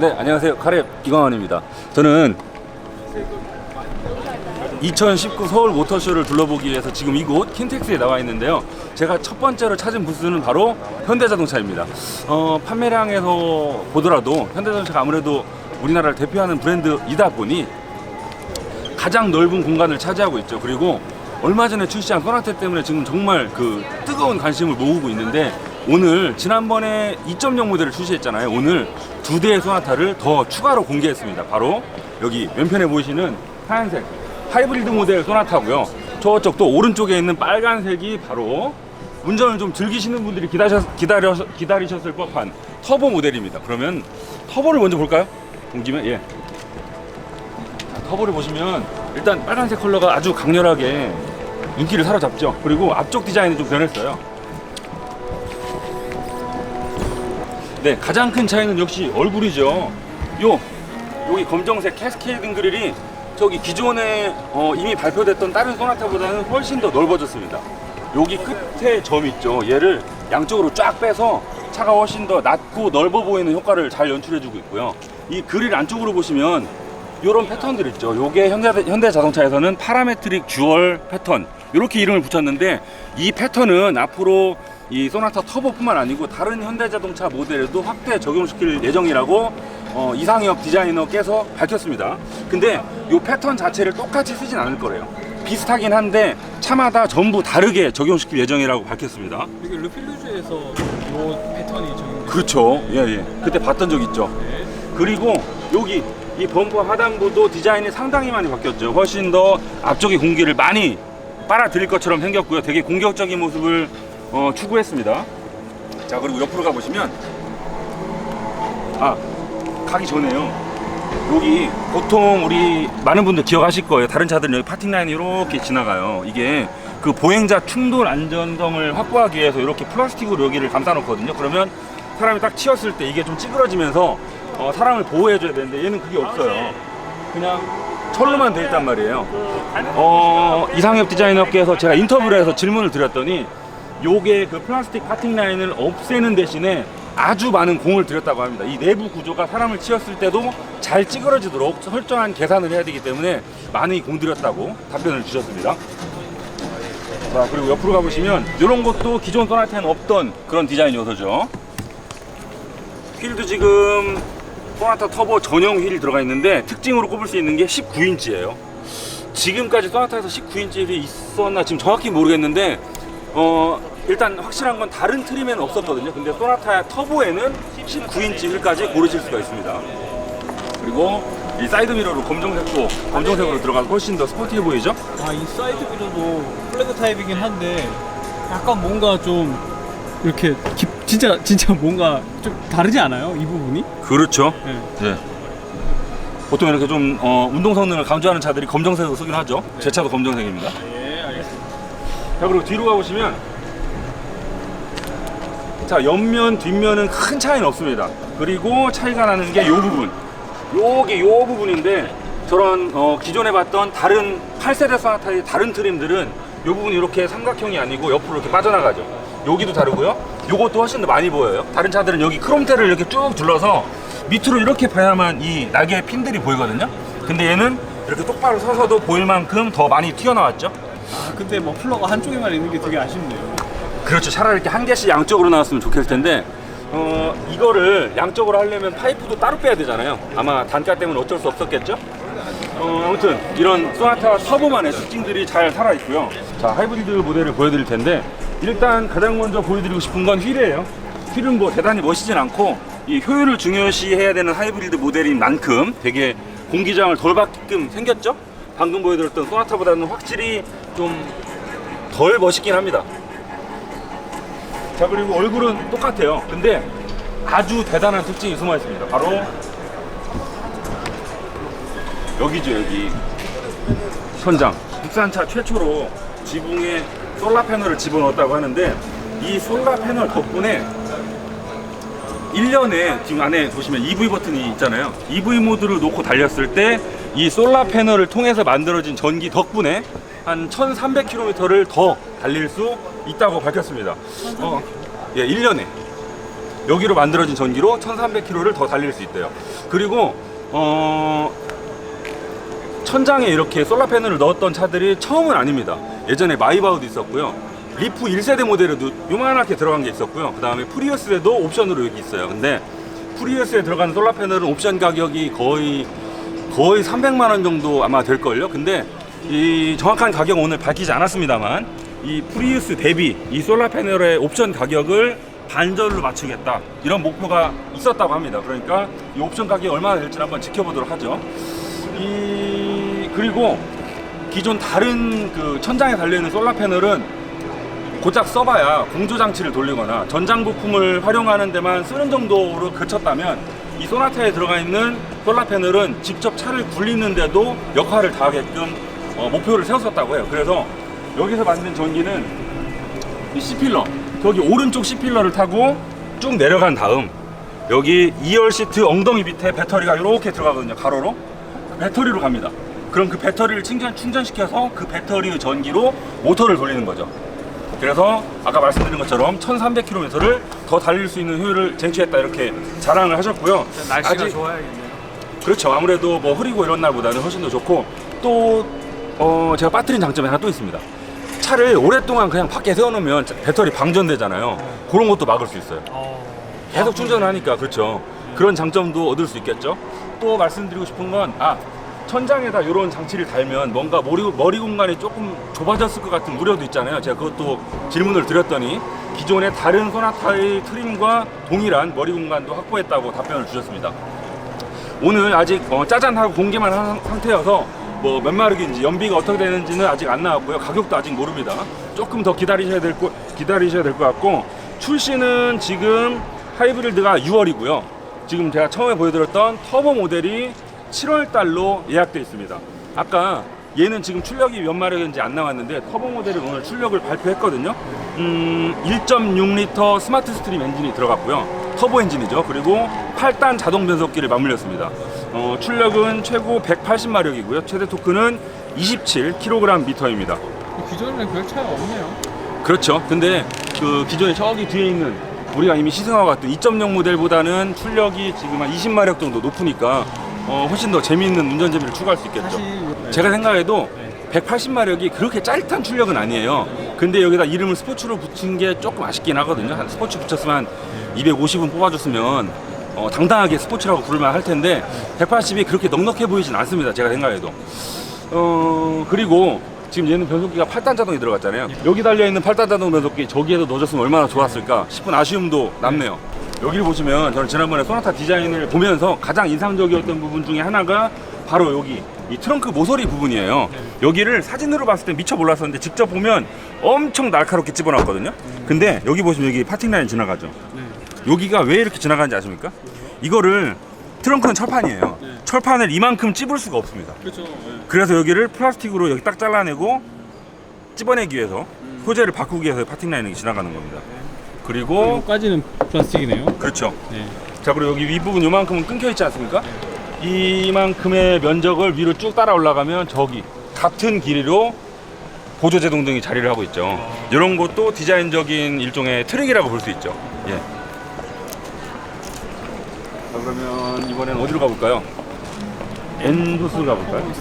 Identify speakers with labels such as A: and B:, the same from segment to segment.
A: 네, 안녕하세요. 카랩 이광환입니다. 저는 2019 서울 모터쇼를 둘러보기 위해서 지금 이곳 킨텍스에 나와 있는데요. 제가 첫 번째로 찾은 부스는 바로 현대자동차입니다. 어, 판매량에서 보더라도 현대자동차가 아무래도 우리나라를 대표하는 브랜드이다 보니 가장 넓은 공간을 차지하고 있죠. 그리고 얼마 전에 출시한 소나타 때문에 지금 정말 그 뜨거운 관심을 모으고 있는데 오늘 지난번에 2.0 모델을 출시했잖아요. 오늘 두 대의 소나타를 더 추가로 공개했습니다. 바로 여기 왼편에 보이시는 하얀색 하이브리드 모델 소나타고요. 저쪽 또 오른쪽에 있는 빨간색이 바로 운전을 좀 즐기시는 분들이 기다리셨, 기다려, 기다리셨을 법한 터보 모델입니다. 그러면 터보를 먼저 볼까요? 온 김에 예. 자, 터보를 보시면 일단 빨간색 컬러가 아주 강렬하게 인기를 사로잡죠. 그리고 앞쪽 디자인이 좀 변했어요. 네, 가장 큰 차이는 역시 얼굴이죠. 요 여기 검정색 캐스케이딩 그릴이 저기 기존에 어, 이미 발표됐던 다른 소나타보다는 훨씬 더 넓어졌습니다. 여기 끝에 점 있죠. 얘를 양쪽으로 쫙 빼서 차가 훨씬 더 낮고 넓어 보이는 효과를 잘 연출해주고 있고요. 이 그릴 안쪽으로 보시면 이런 패턴들 있죠. 요게 현대, 현대 자동차에서는 파라메트릭 듀얼 패턴 이렇게 이름을 붙였는데 이 패턴은 앞으로 이 소나타 터보뿐만 아니고 다른 현대자동차 모델에도 확대 적용시킬 예정이라고 어, 이상혁 디자이너께서 밝혔습니다. 근데 이 패턴 자체를 똑같이 쓰진 않을 거래요. 비슷하긴 한데 차마다 전부 다르게 적용시킬 예정이라고 밝혔습니다.
B: 이게 르필루즈에서 이 패턴이 적용.
A: 그렇죠. 예, 예. 그때 봤던 적 있죠.
B: 네.
A: 그리고 여기 이 범퍼 하단부도 디자인이 상당히 많이 바뀌었죠. 훨씬 더 앞쪽의 공기를 많이 빨아들일 것처럼 생겼고요. 되게 공격적인 모습을 어, 추구했습니다. 자 그리고 옆으로 가보시면 아 가기 전에요. 여기 보통 우리 많은 분들 기억하실 거예요. 다른 차들은 여기 파팅 라인이 이렇게 지나가요. 이게 그 보행자 충돌 안전성을 확보하기 위해서 이렇게 플라스틱으로 여기를 감싸 놓거든요. 그러면 사람이 딱 치였을 때 이게 좀 찌그러지면서 어, 사람을 보호해줘야 되는데 얘는 그게 없어요. 그냥 철로만 돼 있단 말이에요. 어, 이상엽 디자이너께서 제가 인터뷰를 해서 질문을 드렸더니 요게 그 플라스틱 파팅 라인을 없애는 대신에 아주 많은 공을 들였다고 합니다. 이 내부 구조가 사람을 치었을 때도 잘 찌그러지도록 설정한 계산을 해야 되기 때문에 많이 공들였다고 답변을 주셨습니다. 자 그리고 옆으로 가보시면 이런 것도 기존 소나타에는 없던 그런 디자인 요소죠. 휠도 지금 소나타 터보 전용 휠이 들어가 있는데 특징으로 꼽을 수 있는 게 19인치예요. 지금까지 소나타에서 19인치 휠이 있었나 지금 정확히 모르겠는데 어 일단 확실한 건 다른 트림에는 없었거든요. 근데 소나타 터보에는 19인치 휠까지 고르실 수가 있습니다. 그리고 이 사이드 미러로 검정색도 검정색으로 들어가서 훨씬 더 스포티해 보이죠?
B: 아, 이 사이드 미러도 플래그 타입이긴 한데 약간 뭔가 좀 이렇게 깊, 진짜 진짜 뭔가 좀 다르지 않아요? 이 부분이?
A: 그렇죠.
B: 네.
A: 네. 보통 이렇게 좀 어, 운동 성능을 강조하는 차들이 검정색으로 쓰긴 하죠. 제 차도 검정색입니다.
B: 예, 알겠습니다.
A: 자 그리고 뒤로 가보시면 자 옆면 뒷면은 큰 차이는 없습니다. 그리고 차이가 나는 게 이 부분. 요게 요 부분인데 저런 어, 기존에 봤던 다른 8세대 소나타의 다른 트림들은 요 부분이 이렇게 삼각형이 아니고 옆으로 이렇게 빠져나가죠. 여기도 다르고요. 요것도 훨씬 더 많이 보여요. 다른 차들은 여기 크롬테를 이렇게 쭉 둘러서 밑으로 이렇게 봐야만 이 날개 핀들이 보이거든요. 근데 얘는 이렇게 똑바로 서서도 보일 만큼 더 많이 튀어나왔죠.
B: 아, 근데 머플러가 한쪽에만 있는 게 되게 아쉽네요.
A: 그렇죠. 차라리 이렇게 한 개씩 양쪽으로 나왔으면 좋겠을 텐데 어, 이거를 양쪽으로 하려면 파이프도 따로 빼야 되잖아요. 아마 단가 때문에 어쩔 수 없었겠죠. 어, 아무튼 이런 소나타 터보만의 특징들이 잘 살아 있고요. 자 하이브리드 모델을 보여드릴 텐데 일단 가장 먼저 보여드리고 싶은 건 휠이에요. 휠은 뭐 대단히 멋있진 않고 이 효율을 중요시해야 되는 하이브리드 모델인 만큼 되게 공기저항을 덜 받게끔 생겼죠. 방금 보여드렸던 소나타보다는 확실히 좀 덜 멋있긴 합니다. 자 그리고 얼굴은 똑같아요. 근데 아주 대단한 특징이 숨어 있습니다. 바로 여기죠 여기 현장 국산차 최초로 지붕에 솔라 패널을 집어넣었다고 하는데 이 솔라 패널 덕분에 1년에 지금 안에 보시면 EV 버튼이 있잖아요. EV 모드를 놓고 달렸을 때 이 솔라 패널을 통해서 만들어진 전기 덕분에 한 1,300km를 더 달릴 수 있다고 밝혔습니다. 어, 예, 1년에. 여기로 만들어진 전기로 1300km를 더 달릴 수 있대요. 그리고 어 천장에 이렇게 솔라 패널을 넣었던 차들이 처음은 아닙니다. 예전에 마이바우도 있었고요. 리프 1세대 모델에도 요만하게 들어간 게 있었고요. 그 다음에 프리우스에도 옵션으로 여기 있어요. 근데 프리우스에 들어가는 솔라 패널은 옵션 가격이 거의 거의 300만 원 정도 아마 될걸요. 근데 이 정확한 가격은 오늘 밝히지 않았습니다만 이 프리우스 대비 이 솔라 패널의 옵션 가격을 반절로 맞추겠다 이런 목표가 있었다고 합니다. 그러니까 이 옵션 가격이 얼마나 될지 한번 지켜보도록 하죠. 이 그리고 기존 다른 그 천장에 달려 있는 솔라 패널은 고작 써봐야 공조 장치를 돌리거나 전장 부품을 활용하는 데만 쓰는 정도로 그쳤다면 이 소나타에 들어가 있는 솔라 패널은 직접 차를 굴리는데도 역할을 다하게끔 어, 목표를 세웠었다고 해요. 그래서 여기서 만든 전기는 이 C필러 저기 오른쪽 C필러를 타고 쭉 내려간 다음 여기 2열 시트 엉덩이 밑에 배터리가 이렇게 들어가거든요. 가로로 배터리로 갑니다. 그럼 그 배터리를 충전, 충전시켜서 그 배터리의 전기로 모터를 돌리는 거죠. 그래서 아까 말씀드린 것처럼 1300km를 더 달릴 수 있는 효율을 쟁취했다 이렇게 자랑을 하셨고요.
B: 날씨가
A: 아직-
B: 좋아야겠네요.
A: 그렇죠. 아무래도 뭐 흐리고 이런 날보다는 훨씬 더 좋고 또 어, 제가 빠뜨린 장점이 하나 또 있습니다. 차를 오랫동안 그냥 밖에 세워놓으면 배터리 방전되잖아요. 그런 것도 막을 수 있어요.
B: 어...
A: 계속 충전을 하니까 그렇죠. 그런 장점도 얻을 수 있겠죠. 또 말씀드리고 싶은 건 아, 천장에다 이런 장치를 달면 뭔가 머리, 머리 공간이 조금 좁아졌을 것 같은 우려도 있잖아요. 제가 그것도 질문을 드렸더니 기존의 다른 소나타의 트림과 동일한 머리 공간도 확보했다고 답변을 주셨습니다. 오늘 아직 어, 짜잔하고 공개만 한 상태여서 뭐 몇 마력인지 연비가 어떻게 되는지는 아직 안 나왔고요. 가격도 아직 모릅니다. 조금 더 기다리셔야 될 거, 기다리셔야 될 것 같고 출시는 지금 하이브리드가 6월이고요. 지금 제가 처음에 보여드렸던 터보 모델이 7월 달로 예약돼 있습니다. 아까 얘는 지금 출력이 몇 마력인지 안 나왔는데 터보 모델이 오늘 출력을 발표했거든요. 음, 1.6리터 스마트 스트림 엔진이 들어갔고요. 터보 엔진이죠. 그리고 8단 자동 변속기를 맞물렸습니다. 어, 출력은 최고 180마력이고요. 최대 토크는 27kg 미터입니다.
B: 기존이랑 별 차이 없네요.
A: 그렇죠. 근데 그 기존에 저기 뒤에 있는 우리가 이미 시승하고 갔던 2.0 모델보다는 출력이 지금 한 20마력 정도 높으니까 어, 훨씬 더 재미있는 운전 재미를 추구할 수 있겠죠.
B: 사실
A: 제가 생각해도
B: 네.
A: 180마력이 그렇게 짜릿한 출력은 아니에요. 근데 여기다 이름을 스포츠로 붙인 게 조금 아쉽긴 하거든요. 한 스포츠 붙였으면 한 250은 뽑아줬으면 어, 당당하게 스포츠라고 부를만 할 텐데 180이 그렇게 넉넉해 보이진 않습니다. 제가 생각해도. 어 그리고 지금 얘는 변속기가 8단 자동이 들어갔잖아요. 여기 달려 있는 8단 자동 변속기 저기에도 넣어줬으면 얼마나 좋았을까 싶은 아쉬움도 남네요. 여기를 보시면 저는 지난번에 소나타 디자인을 보면서 가장 인상적이었던 부분 중에 하나가 바로 여기 이 트렁크 모서리 부분이에요. 여기를 사진으로 봤을 때 미처 몰랐었는데 직접 보면 엄청 날카롭게 집어놨거든요. 근데 여기 보시면 여기 파팅 라인 지나가죠.
B: 네.
A: 여기가 왜 이렇게 지나가는지 아십니까? 이거를 트렁크는 철판이에요.
B: 네.
A: 철판을 이만큼 찝을 수가 없습니다.
B: 그렇죠. 네.
A: 그래서 여기를 플라스틱으로 여기 딱 잘라내고 찝어내기 위해서 소재를 바꾸기 위해서 파팅 라인이 지나가는 겁니다. 그리고
B: 여기까지는 플라스틱이네요.
A: 그렇죠.
B: 네.
A: 자 그리고 여기 윗부분 요만큼은 끊겨 있지 않습니까? 이만큼의 면적을 위로 쭉 따라 올라가면 저기 같은 길이로 보조 제 동등이 자리를 하고 있죠. 이런 것도 디자인적인 일종의 트릭이라고 볼 수 있죠. 예. 자, 그러면 이번엔 어디로 가볼까요? 엔도스 가볼까요?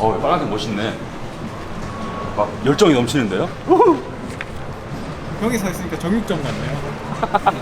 A: 어, 빨간색 멋있네. 막 열정이 넘치는데요?
B: 형이 서 있으니까 정육점 같네요.